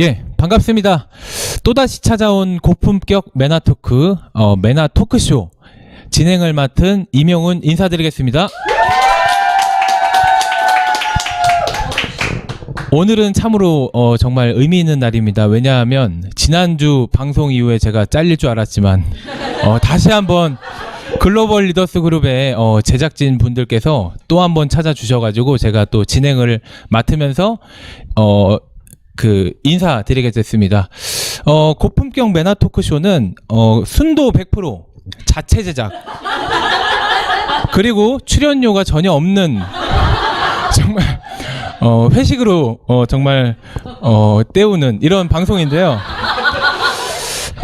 예, 반갑습니다. 또다시 찾아온 고품격 매나 토크, 어, 매나 토크쇼 진행을 맡은 이명훈 인사드리겠습니다. 오늘은 참으로 어, 정말 의미 있는 날입니다. 왜냐하면 지난주 방송 이후에 제가 잘릴 줄 알았지만 어, 다시 한번 글로벌 리더스 그룹의 어, 제작진 분들께서 또 한 번 찾아주셔가지고 제가 또 진행을 맡으면서 어, 그 인사드리게 됐습니다. 어, 고품격 매나 토크쇼는 어, 순도 100% 자체 제작 그리고 출연료가 전혀 없는 정말 어, 회식으로 어, 정말 어, 때우는 이런 방송인데요.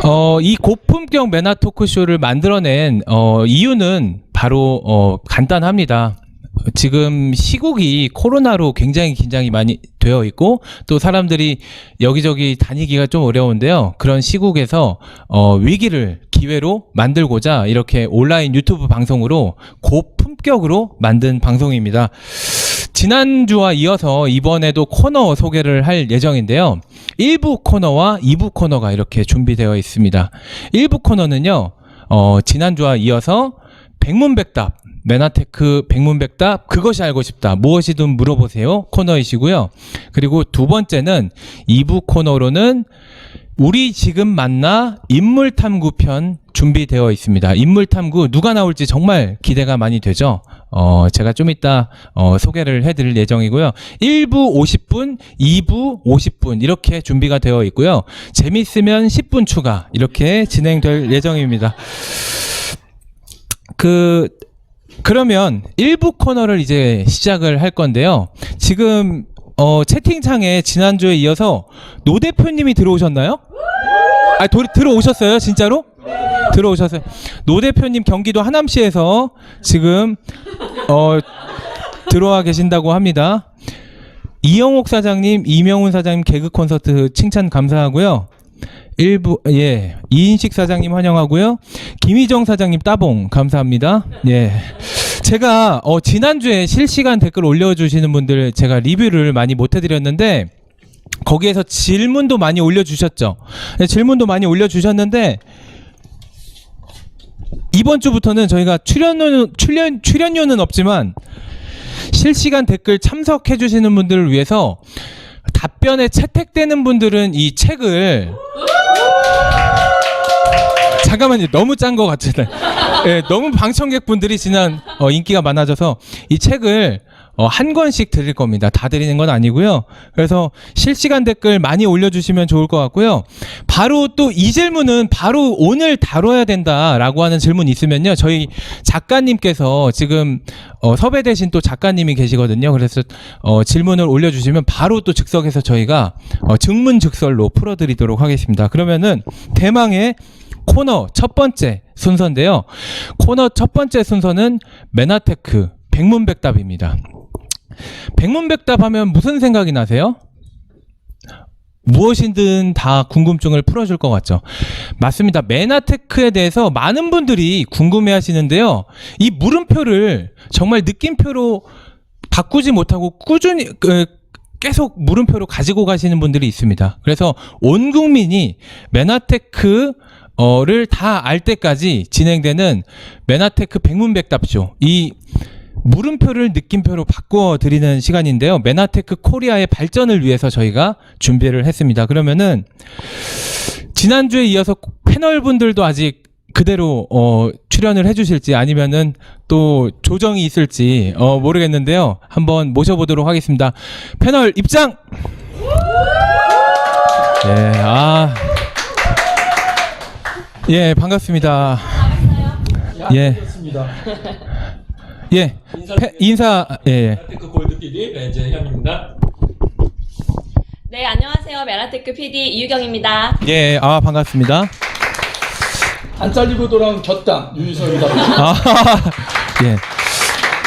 어, 이 고품격 매나 토크쇼를 만들어낸 어, 이유는 바로 어, 간단합니다. 지금 시국이 코로나로 굉장히 긴장이 많이 되어 있고 또 사람들이 여기저기 다니기가 좀 어려운데요. 그런 시국에서 어, 위기를 기회로 만들고자 이렇게 온라인 유튜브 방송으로 고품격으로 만든 방송입니다. 지난주와 이어서 이번에도 코너 소개를 할 예정인데요. 1부 코너와 2부 코너가 이렇게 준비되어 있습니다. 1부 코너는요, 어, 지난주와 이어서 백문백답, 메나테크 백문백답, 그것이 알고 싶다, 무엇이든 물어보세요 코너이시고요. 그리고 두 번째는 2부 코너로는 우리 지금 만나 인물탐구 편 준비되어 있습니다. 인물 탐구 누가 나올지 정말 기대가 많이 되죠. 어, 제가 좀 이따 어, 소개를 해드릴 예정이고요. 1부 50분, 2부 50분 이렇게 준비가 되어 있고요. 재밌으면 10분 추가 이렇게 진행될 예정입니다. 그 그러면 1부 코너를 이제 시작을 할 건데요. 지금 어, 채팅창에 지난주에 이어서 노 대표님이 들어오셨나요? 아, 도, 들어오셨어요? 진짜로? 들어오셨어요. 노 대표님 경기도 하남시에서 지금 어, 들어와 계신다고 합니다. 이영옥 사장님, 이명훈 사장님 개그 콘서트 칭찬 감사하고요. 일부 예 이인식 사장님 환영하고요. 김희정 사장님 따봉 감사합니다. 예. 제가 어 지난주에 실시간 댓글 올려주시는 분들 제가 리뷰를 많이 못 해드렸는데 거기에서 질문도 많이 올려주셨죠. 네, 질문도 많이 올려주셨는데 이번 주부터는 저희가 출연료 출연 출연료는 없지만 실시간 댓글 참석해 주시는 분들을 위해서 답변에 채택되는 분들은 이 책을 잠깐만요 너무 짠 것 같은데. 예, 너무 방청객 분들이 지난 어, 인기가 많아져서 이 책을 어, 한 권씩 드릴 겁니다. 다 드리는 건 아니고요. 그래서 실시간 댓글 많이 올려주시면 좋을 것 같고요. 바로 또 이 질문은 바로 오늘 다뤄야 된다라고 하는 질문 있으면요. 저희 작가님께서 지금 어, 섭외되신 또 작가님이 계시거든요. 그래서 어, 질문을 올려주시면 바로 또 즉석에서 저희가 어, 증문즉설로 풀어드리도록 하겠습니다. 그러면은 대망의 코너 첫 번째 순서인데요. 코너 첫 번째 순서는 메나테크 백문백답입니다. 백문백답 하면 무슨 생각이 나세요? 무엇이든 다 궁금증을 풀어줄 것 같죠. 맞습니다. 메나테크에 대해서 많은 분들이 궁금해 하시는데요. 이 물음표를 정말 느낌표로 바꾸지 못하고 꾸준히, 그, 계속 물음표로 가지고 가시는 분들이 있습니다. 그래서 온 국민이 메나테크 어를 다 알 때까지 진행되는 메나테크 백문백답쇼. 이 물음표를 느낌표로 바꿔 드리는 시간인데요. 메나테크 코리아의 발전을 위해서 저희가 준비를 했습니다. 그러면은 지난주에 이어서 패널 분들도 아직 그대로 어, 출연을 해주실지 아니면은 또 조정이 있을지 어, 모르겠는데요. 한번 모셔보도록 하겠습니다. 패널 입장. 예, 아, 예, 반갑습니다. 예, 예, 패- 인사, 예, 예. 테크 골드 PD 렌즈 현입니다. 네, 안녕하세요. 메라테크 PD 이유경입니다. 예, 아 반갑습니다. 안 잘리고 돌아온 곁당 유유석이다. 아, 예.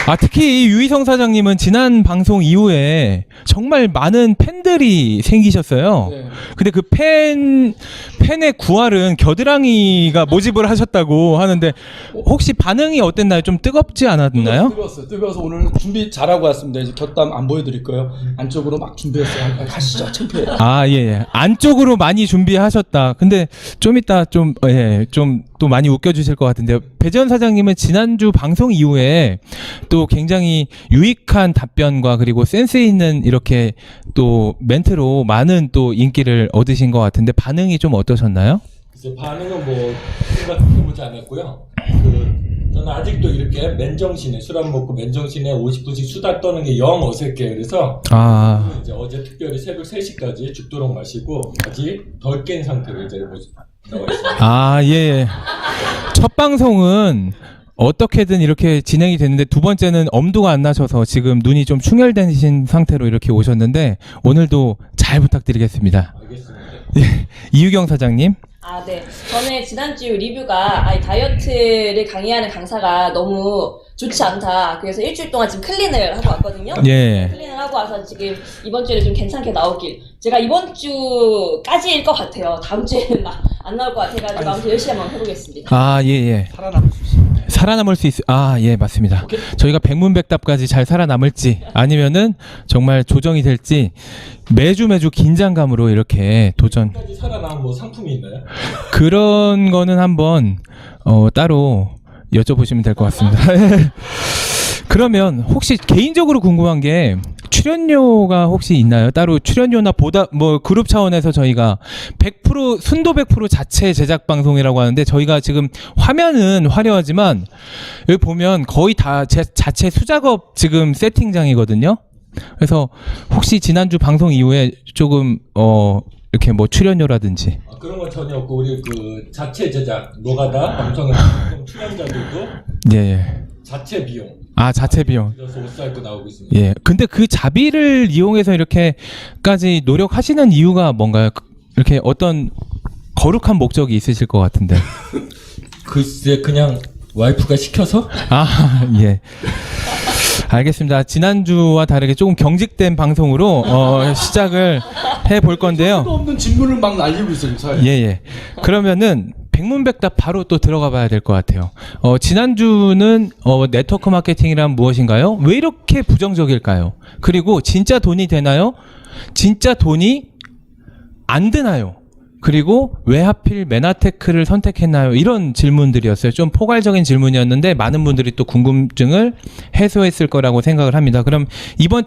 아, 특히 이 유희성 사장님은 지난 방송 이후에 정말 많은 팬들이 생기셨어요. 네. 근데 그 팬, 팬의 구할은 겨드랑이가 모집을 하셨다고 하는데 혹시 반응이 어땠나요? 좀 뜨겁지 않았나요? 뜨거웠어요. 뜨거워서 오늘 준비 잘하고 왔습니다. 이제 곁담 안 보여드릴 거예요. 안쪽으로 막 준비했어요. 아, 가시죠. 창피해요. 아, 예, 예. 안쪽으로 많이 준비하셨다. 근데 좀 이따 좀, 예, 좀 또 많이 웃겨주실 것 같은데요. 배재현 사장님은 지난주 방송 이후에 또 굉장히 유익한 답변과 그리고 센스 있는 이렇게 또 멘트로 많은 또 인기를 얻으신 것 같은데 반응이 좀 어떠셨나요? 그래서 반응은 뭐 생각해 보지 않았고요. 그 저는 아직도 이렇게 맨정신에 술 안 먹고 맨정신에 50분씩 수다 떠는 게 영 어색해요. 그래서 아, 이제 어제 특별히 새벽 3시까지 죽도록 마시고 아직 덜 깬 상태로 이제. 아, 예, 예. 첫 방송은 어떻게든 이렇게 진행이 됐는데 두 번째는 엄두가 안 나셔서 지금 눈이 좀 충혈되신 상태로 이렇게 오셨는데 오늘도 잘 부탁드리겠습니다. 알겠습니다. 이유경 사장님. 아, 네. 저는 지난주 리뷰가 아이 다이어트를 강의하는 강사가 너무 좋지 않다. 그래서 일주일 동안 지금 클린을 하고 왔거든요. 예. 클린을 하고 와서 지금 이번 주에는 좀 괜찮게 나오길. 제가 이번 주까지일 것 같아요. 다음 주에는 나- 안 나올 것 같아가지고 아무튼 열심히 한번 해보겠습니다. 아, 예, 예. 살아남을 수 있어요. 살아남을 수 있, 아, 예, 맞습니다. 저희가 백문백답까지 잘 살아남을지 아니면은 정말 조정이 될지 매주 매주 긴장감으로 이렇게 도전. 까지 살아남은 뭐 상품이 있나요? 그런 거는 한번 어, 따로 여쭤보시면 될 것 같습니다. 그러면 혹시 개인적으로 궁금한 게 출연료가 혹시 있나요? 따로 출연료나 보다 뭐 그룹 차원에서 저희가 100% 순도 100% 자체 제작 방송이라고 하는데 저희가 지금 화면은 화려하지만 여기 보면 거의 다 제, 자체 수작업 지금 세팅장이거든요. 그래서 혹시 지난주 방송 이후에 조금 어 이렇게 뭐 출연료라든지. 아, 그런 건 전혀 없고 우리 그 자체 제작 노가다 방송의 방송 출연자들도 예, 예. 자체 비용. 아 자체 비용. 그래서 옷 사입고 나오고 있습니다. 예. 근데 그 자비를 이용해서 이렇게까지 노력하시는 이유가 뭔가요? 그- 이렇게 어떤 거룩한 목적이 있으실 것 같은데. 글쎄 그냥 와이프가 시켜서? 아예 알겠습니다 지난주와 다르게 조금 경직된 방송으로 어, 시작을 해 볼 건데요 또 없는 질문을 막 날리고 있어요. 사회. 예, 예. 그러면은 백문백답 바로 또 들어가 봐야 될 것 같아요. 어, 지난주는 어, 네트워크 마케팅이란 무엇인가요? 왜 이렇게 부정적일까요? 그리고 진짜 돈이 되나요? 진짜 돈이 안 드나요? 그리고 왜 하필 메나테크를 선택했나요? 이런 질문들이었어요. 좀 포괄적인 질문이었는데 많은 분들이 또 궁금증을 해소했을 거라고 생각을 합니다. 그럼 이번